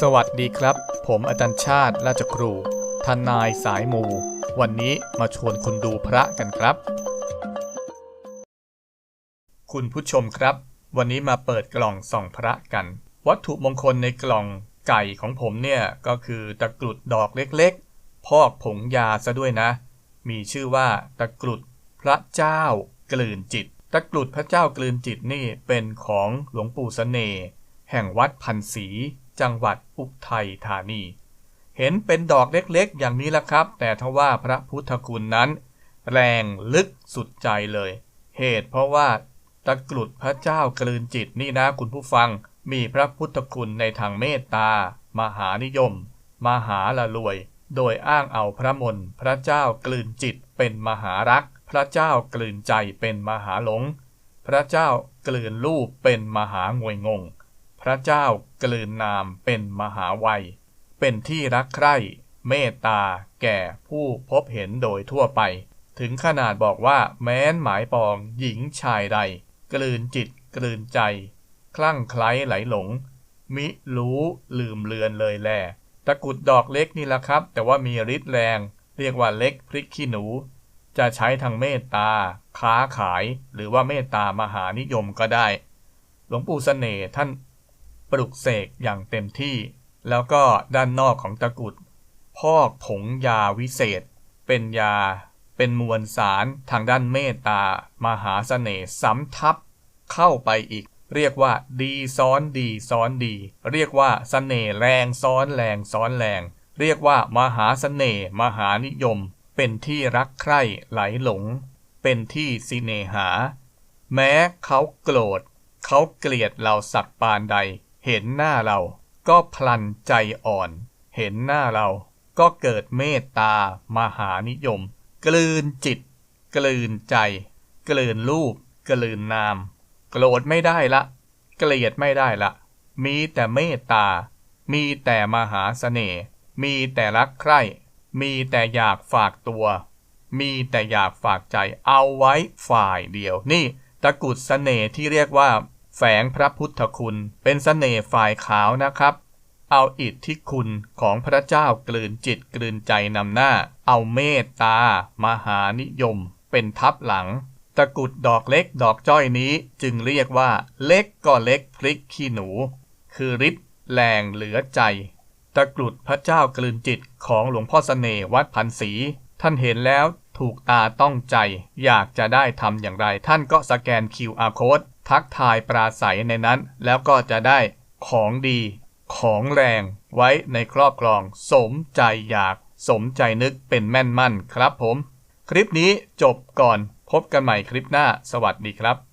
สวัสดีครับ ผมอาจารย์ชาติราชครู ทนายสายมู วันนี้มาชวนคุณดูพระกันครับ คุณผู้ชมครับ วันนี้มาเปิดกล่องส่องพระกัน วัตถุมงคลในกล่องไก่ของผมเนี่ยก็คือตะกรุดดอกเล็กๆ พอกผงยาซะด้วยนะ มีชื่อว่าตะกรุดพระเจ้ากลืนจิต ตะกรุดพระเจ้ากลืนจิตนี่เป็นของหลวงปู่เสน่ห์แห่งวัดพันศรีจังหวัดอุทัยธานี เห็นเป็นดอกเล็กๆ อย่างนี้ละครับ แต่ทว่าพระพุทธคุณนั้น แรงลึกสุดใจเลย เหตุเพราะว่าตะกรุดพระเจ้ากลืนจิตนี่นะคุณผู้ฟัง มีพระพุทธคุณในทางเมตตา มหานิยม มหาละรวย โดยอ้างเอาพระมนพระเจ้ากลืนจิตเป็นมหารัก พระเจ้ากลืนใจเป็นมหาหลง พระเจ้ากลืนรูปเป็นมหางวยงง พระเจ้ากลืนนามเป็นมหาวัย เป็นที่รักใคร่เมตตาแก่ผู้พบเห็นโดยทั่วไป ถึงขนาดบอกว่าแม้นหมายปองหญิงชายใด กลืนจิตกลืนใจ คลั่งไคล้ไหลหลง มิรู้ลืมเลือนเลยแลตะกุดดอกเล็กนี่แหละครับ แต่ว่ามีฤทธิ์แรง เรียกว่าเล็กพริกขี้หนู จะใช้ทางเมตตา ค้าขาย หรือว่าเมตตามหานิยมก็ได้ หลวงปู่เสน่ห์ท่าน ปลุกเสกอย่างเต็มที่ แล้วก็ด้านนอกของตะกุด พอกผงยาวิเศษ เป็นยา เป็นมวลสารทางด้านเมตตา มหาเสน่ห์ซ้ำทับ เข้าไปอีก เรียกว่าดีซ้อนดีซ้อนดี เรียกว่าเสน่ห์แรงซ้อนแรงซ้อนแรง เรียกว่ามหาเสน่ห์มหานิยม เป็นที่รักใคร่ไหลหลง เป็นที่สิเนหา แม้เขาโกรธเขาเกลียดเราสักปานใด เห็นหน้าเราก็พลันใจอ่อน เห็นหน้าเราก็เกิดเมตตามหานิยม กลืนจิต กลืนใจ กลืนรูป กลืนนาม โกรธไม่ได้ละ เกลียดไม่ได้ละ มีแต่เมตตา มีแต่มหาเสน่ห์มีแต่รักใคร่ มีแต่อยากฝากตัว มีแต่อยากฝากใจเอาไว้ฝ่ายเดียว นี่ตะกุดเสน่ห์ที่เรียกว่า แฝงพระพุทธคุณ เป็นเสน่ห์ฝ่ายขาวนะครับ เอาอิทธิคุณของพระเจ้ากลืนจิตกลืนใจนำหน้า เอาเมตตา มหานิยม เป็นทับหลัง ตะกรุดดอกเล็กดอกจ้อยนี้จึงเรียกว่า เล็กก็เล็กพริกขี้หนู คือฤทธิ์แรงเหลือใจ ตะกรุดพระเจ้ากลืนจิตของหลวงพ่อเสน่ห์วัดพันศรีท่านเห็นแล้วถูกตาต้องใจ อยากจะได้ทำอย่างไรท่านก็สแกน QR code ทักทายปราศัยในนั้น แล้วก็จะได้ของดี ของแรงไว้ในครอบครอง สมใจอยาก สมใจนึกเป็นแม่นมั่นครับผม คลิปนี้จบก่อนพบกันใหม่คลิปหน้า สวัสดีครับ